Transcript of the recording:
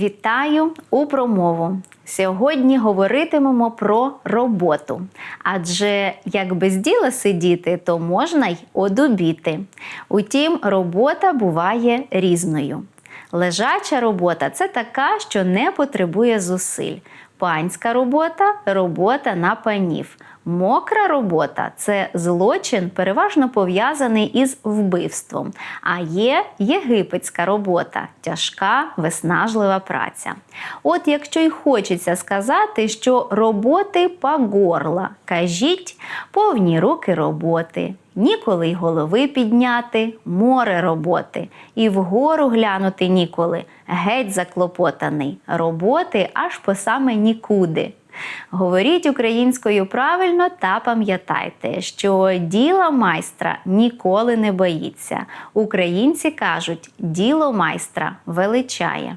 Вітаю у промову. Сьогодні говоритимемо про роботу. Адже як без діла сидіти, то можна й одубіти. Утім, робота буває різною. Лежача робота це така, що не потребує зусиль. Панська робота робота на панів. Мокра робота це злочин, переважно пов'язаний із вбивством. А є єгипетська робота тяжка, виснажлива праця. От якщо й хочеться сказати, що роботи по горла, кажіть повні руки роботи. Ніколи й голови підняти, море роботи, і вгору глянути ніколи, геть заклопотаний, роботи аж по саме нікуди. Говоріть українською правильно та пам'ятайте, що діла майстра ніколи не боїться. Українці кажуть, діло майстра величає.